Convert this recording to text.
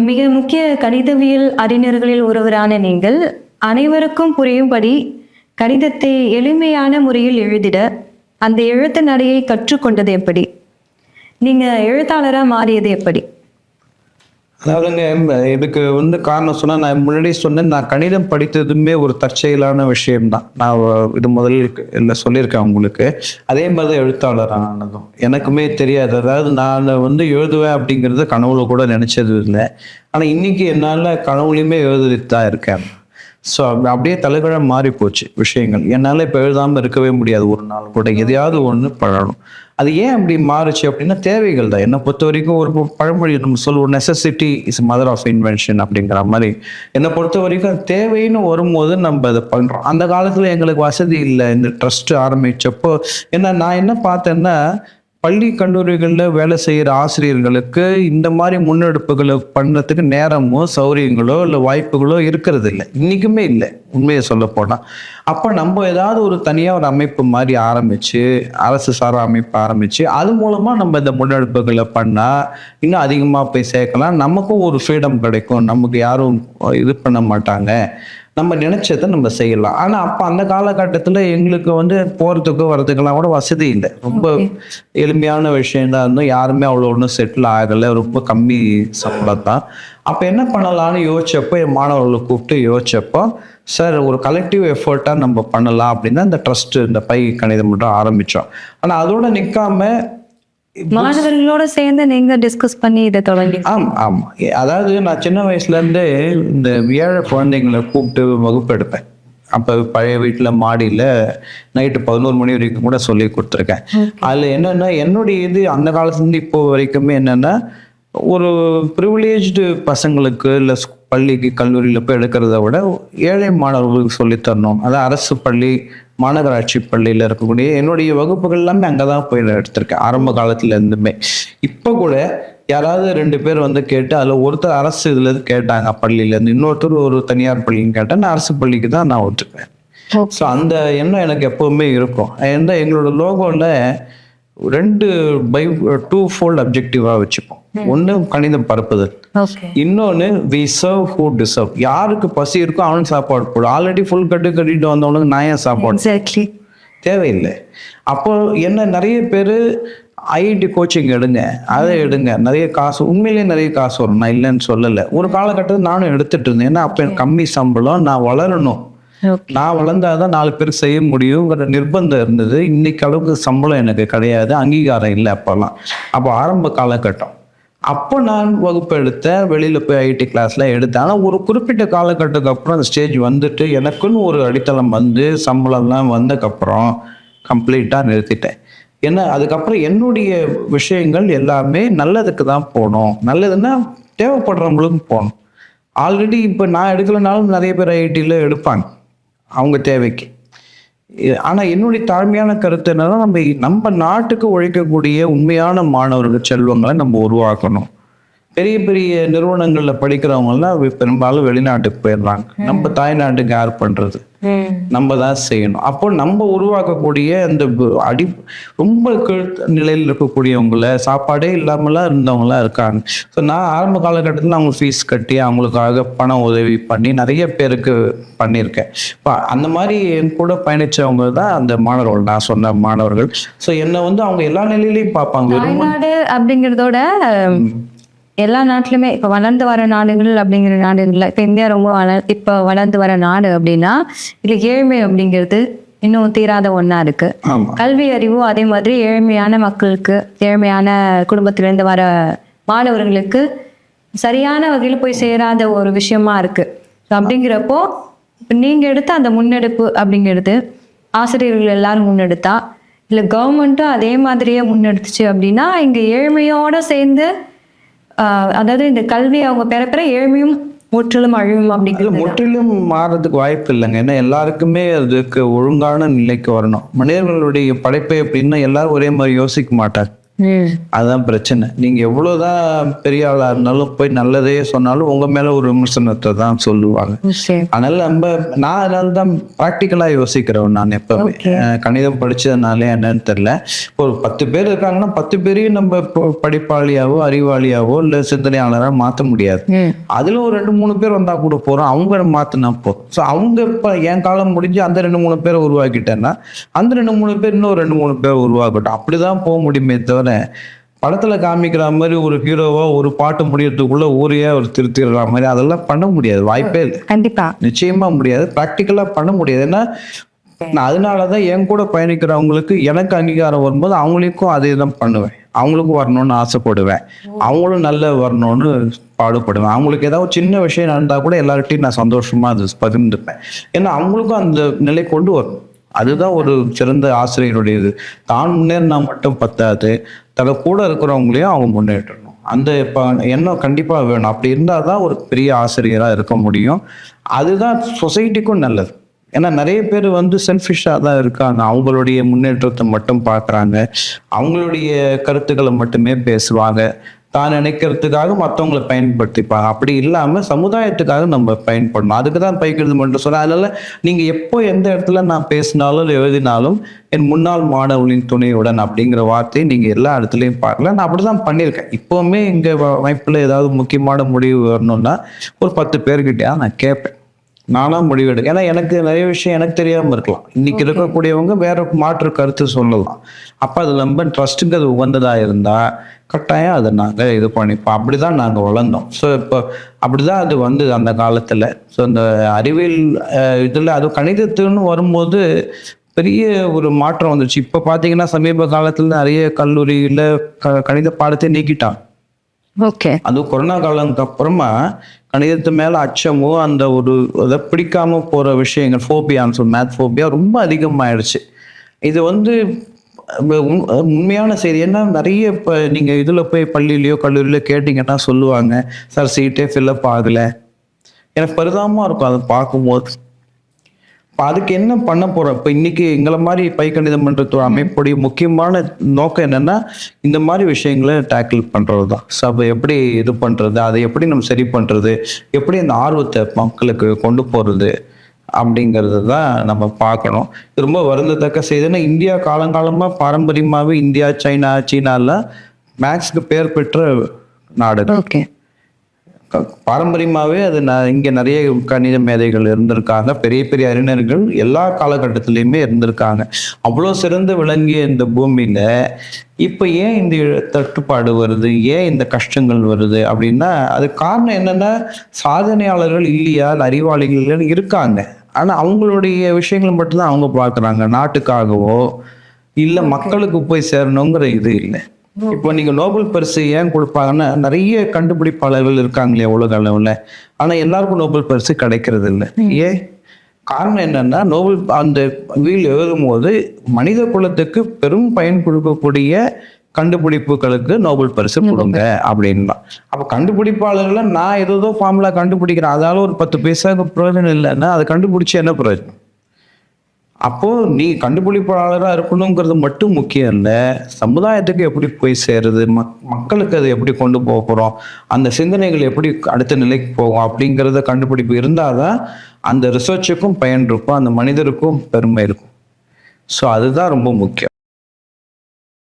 மிக முக்கிய கணிதவியல் அறிஞர்களில் ஒருவரான நீங்கள் அனைவருக்கும் புரியும்படி கணிதத்தை எளிமையான முறையில் எழுதிட அந்த எழுத்து நடையை கற்றுக்கொண்டது எப்படி? நீங்க எழுத்தாளராக மாறியது எப்படி? அதாவதுங்க இதுக்கு வந்து காரணம் சொன்னால் நான் முன்னாடி சொன்னேன் நான் கணிதம் படித்ததுமே ஒரு தற்செயலான விஷயம்தான். நான் இது முதல்ல இல்லை சொல்லியிருக்கேன் உங்களுக்கு. அதே மாதிரி தான் எழுத்தாளர் ஆனதும் எனக்குமே தெரியாது. அதாவது நான் வந்து எழுதுவேன் அப்படிங்கிறது கனவுல கூட நினச்சது இல்லை. ஆனால் இன்னைக்கு என்னால் கனவுலையுமே எழுதிட்டு தான் இருக்கேன். ஸோ அப்படியே தலைகழம் மாறி போச்சு விஷயங்கள். என்னால் இப்போ எழுதாமல் இருக்கவே முடியாது. ஒரு நாள் கூட எதையாவது ஒன்று பழணும் அது ஏன் அப்படி மாறுச்சு அப்படின்னா தேவைகள் தான். என்னை பொறுத்த வரைக்கும் ஒரு பழமொழி நம்ம சொல்லுவோம் necessity is mother of invention அப்படிங்கிற மாதிரி. என்னை பொறுத்த வரைக்கும் தேவைன்னு வரும்போது நம்ம அதை பண்ணுறோம் அந்த காலத்தில் எங்களுக்கு வசதி இல்லை. இந்த ட்ரஸ்ட் ஆரம்பித்தப்போ என்ன நான் என்ன பார்த்தேன்னா பள்ளி கல்லூரிகளில் வேலை செய்கிற ஆசிரியர்களுக்கு இந்த மாதிரி முன்னெடுப்புகளை பண்ணுறதுக்கு நேரமோ சௌரியங்களோ இல்லை வாய்ப்புகளோ இருக்கிறது இல்லை. இன்றைக்குமே இல்லை. உண்மையை சொல்ல போனால் அப்போ நம்ம ஏதாவது ஒரு தனியாக ஒரு அமைப்பு மாதிரி ஆரம்பித்து அரசு சாரா அமைப்பு ஆரம்பித்து அது மூலமாக நம்ம இந்த முன்னெடுப்புகளை பண்ணால் இன்னும் அதிகமாக போய் சேர்க்கலாம். நமக்கும் ஒரு ஃப்ரீடம் கிடைக்கும். நமக்கு யாரும் இது பண்ண மாட்டாங்க. நம்ம நினைச்சதை நம்ம செய்யலாம். ஆனா அப்ப அந்த காலகட்டத்துல எங்களுக்கு வந்து போறதுக்கு வர்றதுக்கெல்லாம் கூட வசதி இல்லை. ரொம்ப எளிமையான விஷயம் தான் இருந்தோம் யாருமே அவ்வளோ ஒன்றும் செட்டில் ஆகலை. ரொம்ப கம்மி சம்பளம் தான். அப்போ என்ன பண்ணலாம்னு யோசிச்சப்போ என் மாணவர்களை கூப்பிட்டு யோசிச்சப்போ சார் ஒரு கலெக்டிவ் எஃபர்ட்டாக நம்ம பண்ணலாம். அப்படின்னா இந்த ட்ரஸ்ட் இந்த பை கணிதம் மட்டும் ஆரம்பித்தோம் ஆனால் அதோட நிற்காம மாணவர்களோட சேர்ந்து நீங்க டிஸ்கஸ் பண்ணி இதை தொடங்கி ஆம் ஆமாம் அதாவது நான் சின்ன வயசுலேருந்தே இந்த ஏழை குழந்தைங்களை கூப்பிட்டு வகுப்பு எடுப்பேன் அப்போ பழைய வீட்டில் மாடியில் நைட்டு பதினோரு மணி வரைக்கும் கூட சொல்லி கொடுத்துருக்கேன். அதில் என்னென்னா என்னுடைய இது அந்த காலத்துலேருந்து இப்போ வரைக்குமே என்னென்னா ஒரு ப்ரிவிலேஜ்டு பசங்களுக்கு இல்லை பள்ளிக்கு கல்லூரியில் போய் எடுக்கிறத விட ஏழை மாணவர்களுக்கு சொல்லித் தரணும். அதாவது அரசு பள்ளி மாநகராட்சி பள்ளியில் இருக்கக்கூடிய என்னுடைய வகுப்புகள் எல்லாமே அங்கே தான் போய் எடுத்திருக்கேன். ஆரம்ப காலத்துல இருந்துமே. இப்போ கூட யாராவது ரெண்டு பேர் வந்து கேட்டு அதில் ஒருத்தர் அரசு இதுல இருந்து கேட்டாங்க பள்ளியிலேருந்து இன்னொருத்தர் ஒரு தனியார் பள்ளின்னு கேட்டால் நான் அரசு பள்ளிக்கு தான் நான் ஒத்துக்குவேன். ஸோ அந்த எண்ணம் எனக்கு எப்பவுமே இருக்கும். ஏன்னா எங்களோட லோகோவில் ரெண்டு பை டூ ஃபோல்ட் அப்ஜெக்டிவாக வச்சுப்போம். ஒன்று கணிதம் பரப்புதல். ஓகே. இன்னொன்று வி சர்வ் ஹூ டிசர்வ் யாருக்கு பசி இருக்கோ அவனுக்கு சாப்பாடு போடும் ஆல்ரெடி ஃபுல் கட்டு கட்டிட்டு வந்தவனுக்கு நான் ஏன் சாப்பாடு எக்ஸாக்ட்லி தேவையில்லை. அப்போ என்ன நிறைய பேர் ஐஐடி கோச்சிங் எடுங்க அதை எடுங்க. நிறைய காசு உண்மையிலேயே நிறைய காசு வரும். நான் இல்லைன்னு சொல்லலை. ஒரு காலகட்டத்தில் நானும் எடுத்துட்டு இருந்தேன். ஏன்னா அப்போ கம்மி சம்பளம் நான் வளரணும். நான் வளர்ந்தாதான் நாலு பேர் செய்ய முடியுங்கிற நிர்பந்தம் இருந்தது. இன்னைக்கு அளவுக்கு சம்பளம் எனக்கு கிடையாது. அங்கீகாரம் இல்லை அப்போல்லாம். அப்போ ஆரம்ப காலகட்டம். அப்போ நான் வகுப்பு எடுத்தேன் வெளியில் போய் ஐடி கிளாஸ்லாம் எடுத்தேன். ஆனால் ஒரு குறிப்பிட்ட காலகட்டத்துக்கு அப்புறம் அந்த ஸ்டேஜ் வந்துட்டு எனக்குன்னு ஒரு அடித்தளம் வந்து சம்பளம்லாம் வந்ததுக்கப்புறம் கம்ப்ளீட்டாக நிறுத்திட்டேன். ஏன்னா அதுக்கப்புறம் என்னுடைய விஷயங்கள் எல்லாமே நல்லதுக்கு தான் போகணும் நல்லதுன்னா தேவைப்படுறவங்களுக்கும் போகணும். ஆல்ரெடி இப்போ நான் எடுக்கலைனாலும் நிறைய பேர் ஐடியில் எடுப்பாங்க. அவங்க தேவைக்கு. இ- ஆனா என்னுடைய தாழ்மையான கருத்து என்னன்னா நம்ம நம்ம நாட்டுக்கு உழைக்கக்கூடிய உண்மையான மாணவர்கள் செல்வங்களை நம்ம உருவாக்கணும். பெரிய பெரிய நிறுவனங்கள்ல படிக்கிறவங்க எல்லாம் வெ- பெரும்பாலும் வெளிநாட்டுக்கு போயிடுறாங்க. நம்ம தாய்நாட்டுக்கு யார் பண்றது? நம்ம தான் செய்யணும். அப்போ நம்ம உருவாக்கக்கூடிய அந்த அடி ரொம்ப கீழ் நிலையில் இருக்கக்கூடியவங்கள சாப்பாடே இல்லாமலாம் இருந்தவங்களாம் இருக்காங்க. ஸோ நான் ஆரம்ப காலகட்டத்தில் அவங்க ஃபீஸ் கட்டி அவங்களுக்காக பண உதவி பண்ணி நிறைய பேருக்கு பண்ணியிருக்கேன். இப்போ அந்த மாதிரி என் கூட பயணிச்சவங்க தான் அந்த மாணவர்கள் நான் சொன்ன மாணவர்கள். ஸோ என்னை வந்து அவங்க எல்லா நிலையிலையும் பார்ப்பாங்க. அப்படிங்கிறதோட எல்லா நாட்டிலுமே இப்ப வளர்ந்து வர நாடுகள் அப்படிங்கிற நாடுகள்ல இப்ப இந்தியா ரொம்ப வள இப்ப வளர்ந்து வர நாடு அப்படின்னா இதுல ஏழ்மை அப்படிங்கிறது இன்னும் தீராத ஒண்ணா இருக்கு. கல்வி அறிவும் அதே மாதிரி ஏழ்மையான மக்களுக்கு ஏழ்மையான குடும்பத்திலிருந்து வர மாணவர்களுக்கு சரியான வகையில போய் சேராத ஒரு விஷயமா இருக்கு. அப்படிங்கிறப்போ இப்ப நீங்க எடுத்த அந்த முன்னெடுப்பு அப்படிங்கிறது ஆசிரியர்கள் எல்லாரும் முன்னெடுத்தா இல்ல கவர்மெண்ட்டும் அதே மாதிரியே முன்னெடுத்துச்சு அப்படின்னா இங்க ஏழ்மையோட சேர்ந்து அதாவது இந்த கல்வி அவங்க பெற பெற ஏழ்மையும் முற்றிலும் அழிவும் இல்ல அப்படிங்கிறது முற்றிலும் மாறதுக்கு வாய்ப்பு இல்லைங்க. ஏன்னா எல்லாருக்குமே அதுக்கு ஒழுங்கான நிலைக்கு வரணும். மனிதர்களுடைய படைப்பை எப்படின்னா எல்லாரும் ஒரே மாதிரி யோசிக்க மாட்டாங்க. ம் அதுதான் பிரச்சனை. நீங்க எவ்வளவுதான் பெரிய ஆளா இருந்தாலும் போய் நல்லதே சொன்னாலும் உங்க மேல ஒரு விமர்சனத்தை தான் சொல்லுவாங்க. அதனால நம்ம நான் அதனால தான் ப்ராக்டிக்கலா யோசிக்கிறவன் நான் எப்பவுமே. கணிதம் படிச்சதுனாலே என்னன்னு தெரியல. ஒரு பத்து பேர் இருக்காங்கன்னா பத்து பேரையும் நம்ம படிப்பாளியாவோ அறிவாளியாவோ இல்ல சிந்தனையாளரா மாத்த முடியாது. அதுல ஒரு ரெண்டு மூணு பேர் வந்தா கூட போறோம். அவங்க மாத்தினா போதும் ஸோ அவங்க இப்ப என் காலம் முடிஞ்சு அந்த ரெண்டு மூணு பேரை உருவாக்கிட்டேன்னா அந்த ரெண்டு மூணு பேர் இன்னும் ரெண்டு மூணு பேர் உருவாக்கட்டும் அப்படிதான் போக முடியுமே தவிர படத்துல காமிக்கிற மாதிரி ஒரு ஹீரோவா ஒரு பாட்டு முடியறதுக்குள்ள ஊரையே ஒரு திருத்திடுற மாதிரி அதெல்லாம் பண்ண முடியாது. வாய்ப்பே இல்லை. கண்டிப்பா. நிச்சயமா முடியாது. ப்ராக்டிக்கலா பண்ண முடியாது. ஏன்னா நான் அதனாலதான் என் கூட பயணிக்கிறவங்களுக்கு எனக்கு அங்கீகாரம் வரும்போது அவங்களுக்கும் அதே தான் பண்ணுவேன். அவங்களுக்கும் வரணும்னு ஆசைப்படுவேன். அவங்களும் நல்ல வரணும்னு பாடுபடுவேன். அவங்களுக்கு ஏதாவது சின்ன விஷயம் நடந்தா கூட எல்லார்ட்டையும் நான் சந்தோஷமா அது பகிர்ந்துப்பேன். ஏன்னா அவங்களுக்கும் அந்த நிலை கொண்டு வரும் அதுதான் ஒரு சிறந்த ஆசிரியருடைய இது தான் முன்னேறினா மட்டும் பத்தாது. தன கூட இருக்கிறவங்களையும் அவங்க முன்னேற்றணும். அந்த இப்போ எண்ணம் கண்டிப்பாக வேணும். அப்படி இருந்தால் தான் ஒரு பெரிய ஆசிரியராக இருக்க முடியும். அதுதான் சொசைட்டிக்கும் நல்லது. ஏன்னா நிறைய பேர் வந்து செல்ஃபிஷாக தான் இருக்காங்க. அவங்களுடைய முன்னேற்றத்தை மட்டும் பார்க்குறாங்க. அவங்களுடைய கருத்துக்களை மட்டுமே பேசுவாங்க. தான் நினைக்கிறதுக்காக மற்றவங்களை பயன்படுத்திப்பாங்க அப்படி இல்லாமல் சமுதாயத்துக்காக நம்ம பயன்படணும். அதுக்கு தான் பைக்கிறது மட்டும் சொல்ல அதனால நீங்கள் எப்போ எந்த இடத்துல நான் பேசினாலும் எழுதினாலும் என் முன்னாள் மாணவர்களின் துணையுடன் அப்படிங்கிற வார்த்தையை நீங்கள் எல்லா இடத்துலையும் பார்க்கல நான் அப்படி தான் பண்ணியிருக்கேன். இப்போவுமே எங்கள் அமைப்பில் ஏதாவது முக்கியமான முடிவு வரணும்னா ஒரு பத்து பேர்கிட்டயா நான் கேட்பேன். நானா முடிவெடு ஏன்னா எனக்கு நிறைய விஷயம் எனக்கு தெரியாம இருக்கலாம். இன்னைக்கு இருக்கக்கூடியவங்க வேற மாற்று கருத்து சொல்லலாம். அப்ப அது ரொம்ப ட்ரஸ்ட்டுங்கிறது உகந்ததா இருந்தா கட்டாயம் அதை நாங்க இது பண்ணிப்போம் அப்படிதான் நாங்க வளர்ந்தோம். ஸோ இப்போ அப்படிதான் அது வந்தது அந்த காலத்துல. ஸோ இந்த அறிவியல் இதுல அது கணிதத்துன்னு வரும்போது பெரிய ஒரு மாற்றம் வந்துச்சு. இப்போ பார்த்தீங்கன்னா சமீப காலத்துல நிறைய கல்லூரியில க கணித பாடத்தை நீக்கிட்டாங்க. ஓகே. அதுவும் கொரோனா காலத்துக்கு அப்புறமா கணிதத்து மேல அச்சமோ அந்த ஒரு இதை பிடிக்காம போற விஷயங்கள் ஃபோபியான்னு சொல்லி மேத் ஃபோபியா ரொம்ப அதிகமாயிடுச்சு. இது வந்து உண்மையான செய்தி. என்ன நிறைய இப்போ நீங்கள் இதில் போய் பள்ளியிலையோ கல்லூரியிலையோ கேட்டிங்கன்னா சொல்லுவாங்க சார் சீட்டே ஃபில்லப் ஆகலை. எனக்கு பரிதாபமாக இருக்கும் அதை பார்க்கும்போது. இப்போ அதுக்கு என்ன பண்ண போகிறோம் இப்போ இன்றைக்கி எங்களை மாதிரி பைக்கணிதம் மன்றத்தோட அமைப்புடைய முக்கியமான நோக்கம் என்னென்னா இந்த மாதிரி விஷயங்களை டேக்கிள் பண்ணுறது தான். ஸோ அப்போ எப்படி இது பண்ணுறது அதை எப்படி நம்ம சரி பண்ணுறது எப்படி அந்த ஆர்வத்தை மக்களுக்கு கொண்டு போகிறது அப்படிங்கிறது தான் நம்ம பார்க்கணும். ரொம்ப வருந்தத்தக்க செய்தின்னா இந்தியா காலங்காலமா பாரம்பரியமாகவே இந்தியா சைனா சீனால மேக்ஸ்க்கு பேர் பெற்ற நாடு ஓகே. பாரம்பரியமாவே அது நான் இங்க நிறைய கணித மேதைகள் இருந்திருக்காங்க. பெரிய பெரிய அறிஞர்கள் எல்லா காலகட்டத்திலையுமே இருந்திருக்காங்க. அவ்வளோ சிறந்து விளங்கிய இந்த பூமியில இப்ப ஏன் இந்த தட்டுப்பாடு வருது? ஏன் இந்த கஷ்டங்கள் வருது? அப்படின்னா அது காரணம் என்னன்னா சாதனையாளர்கள் இல்லையா? இல்ல அறிவாளிகள் இருக்காங்க. ஆனா அவங்களுடைய விஷயங்களை மட்டும்தான் அவங்க பார்க்கறாங்க. நாட்டுக்காகவோ இல்ல மக்களுக்கு போய் சேரணுங்கிற இது இல்லை. இப்போ நீங்க நோபல் பரிசு ஏன் கொடுப்பாங்கன்னா நிறைய கண்டுபிடிப்பாளர்கள் இருக்காங்களே உலக அளவுல. ஆனா எல்லாருக்கும் நோபல் பரிசு கிடைக்கிறது இல்லை. ஏன்? காரணம் என்னன்னா நோபல் அந்த வீல் எழுதும் போது மனித குலத்துக்கு பெரும் பயன் கொடுக்கக்கூடிய கண்டுபிடிப்புகளுக்கு நோபல் பரிசு கொடுங்க அப்படின்னா அப்ப கண்டுபிடிப்பாளர்களை நான் ஏதோ ஃபார்முலா கண்டுபிடிக்கிறேன். அதால ஒரு பத்து பைசாக்கு பிரயோஜனம் இல்லைன்னா அதை கண்டுபிடிச்சு என்ன பிரயோஜனம்? அப்போ நீ கண்டுபிடிப்பாளராக இருக்கணுங்கிறது மட்டும் முக்கியம் இல்லை. சமுதாயத்துக்கு எப்படி போய் சேருது? மக் மக்களுக்கு அதை எப்படி கொண்டு போக போகிறோம் அந்த சிந்தனைகள் எப்படி அடுத்த நிலைக்கு போகும்? அப்படிங்கிறத கண்டுபிடிப்பு இருந்தால் தான் அந்த ரிசர்ச்சுக்கும் பயன் இருக்கும். அந்த மனிதருக்கும் பெருமை இருக்கும். ஸோ அதுதான் ரொம்ப முக்கியம்.